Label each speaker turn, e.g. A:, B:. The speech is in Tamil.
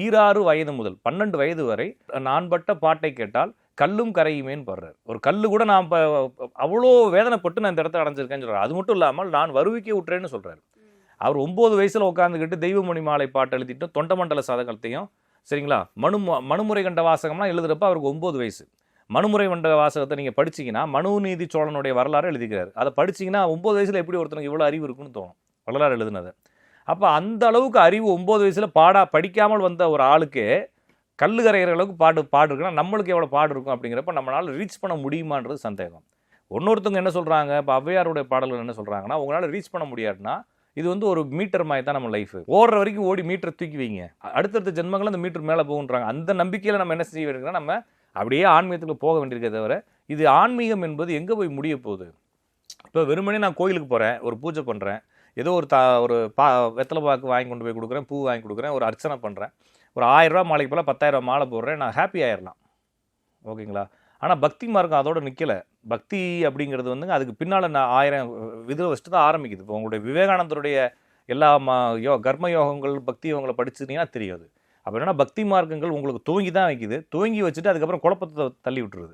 A: ஈராறு வயது முதல் பன்னெண்டு வயது வரை நான் பட்ட பாட்டை கேட்டால் கல்லும் கரையுமேன்னு பாடுறாரு. ஒரு கல்லு கூட நான் இப்போ அவ்வளோ வேதனைப்பட்டு நான் இந்த இடத்த அடைஞ்சிருக்கேன்னு சொல்கிறார் அது மட்டும் இல்லாமல் நான் வருவிக்க விட்டுறேன்னு சொல்கிறார் அவர் ஒம்பது வயசில் உட்காந்துக்கிட்டு தெய்வமணி மாலை பாட்டு எழுதிட்டு தொண்டமண்டல சதகத்தையும் சரிங்களா மனு மனுமுறை கண்ட வாசகம்லாம் எழுதுகிறப்ப அவருக்கு ஒம்பது வயசு. மனுமுறை கண்ட வாசகத்தை நீங்கள் படிச்சீங்கன்னா மனுநீதி சோழனுடைய வரலாறு எழுதிக்கிறாரு. அதை படிச்சீங்கன்னா ஒன்பது வயசுல எப்படி ஒருத்தனுக்கு இவ்வளோ அறிவு இருக்குன்னு தோணும். வரலாறு எழுதுனது. அப்போ அந்த அளவுக்கு அறிவு ஒம்பது வயசில் பாடா படிக்காமல் வந்த ஒரு ஆளுக்கு கல்லு கரைகிற அளவுக்கு பாடு பாடு இருக்குன்னா நம்மளுக்கு எவ்வளோ பாடு இருக்கும் அப்படிங்கிறப்ப நம்மளால் ரீச் பண்ண முடியுமான்றது சந்தேகம். ஒன்னொருத்தவங்க என்ன சொல்கிறாங்க இப்போ ஔவையாருடைய பாடல்கள் என்ன சொல்கிறாங்கன்னா உங்களால் ரீச் பண்ண முடியாதுன்னா இது வந்து ஒரு மீட்டர் மாதிரி தான் நம்ம லைஃப் ஓடுற வரைக்கும் ஓடி மீட்டர் தூக்கி வைங்க. அடுத்தடுத்த ஜென்மங்கள் அந்த மீட்டர் மேலே போகுன்றாங்க. அந்த நம்பிக்கையில் நம்ம என்ன செய்ய நம்ம அப்படியே ஆன்மீகத்துக்கு போக வேண்டியிருக்கே தவிர இது ஆன்மீகம் என்பது எங்கே போய் முடிய போகுது? இப்போ வெறுமனே நான் கோயிலுக்கு போகிறேன் ஒரு பூஜை பண்ணுறேன் ஏதோ ஒரு தா ஒரு பா வெத்தலை பாக்கு வாங்கி கொண்டு போய் கொடுக்குறேன் பூ வாங்கி கொடுக்குறேன் ஒரு அர்ச்சனை பண்ணுறேன் ஒரு ஆயிரரூவா மாலைக்கு போல பத்தாயிரம் ரூபாய் மாலை போடுறேன் நான் ஹாப்பி ஆயிடலாம் ஓகேங்களா? ஆனால் பக்தி மார்க்கம் அதோடு நிற்கலை பக்தி அப்படிங்கிறது வந்துங்க அதுக்கு பின்னால் நான் ஆயிரம் விதில் வச்சுட்டு தான் ஆரம்பிக்குது. இப்போ உங்களுடைய விவேகானந்தருடைய எல்லா மா யோ கர்ம யோகங்கள் பக்தி யோகங்களை படிச்சிருந்தீங்கன்னா தெரியாது. அப்போ என்னன்னா பக்தி மார்க்கங்கள் உங்களுக்கு துவங்கி தான் வைக்குது. துவங்கி வச்சுட்டு அதுக்கப்புறம் குழப்பத்தை தள்ளி விட்டுருது.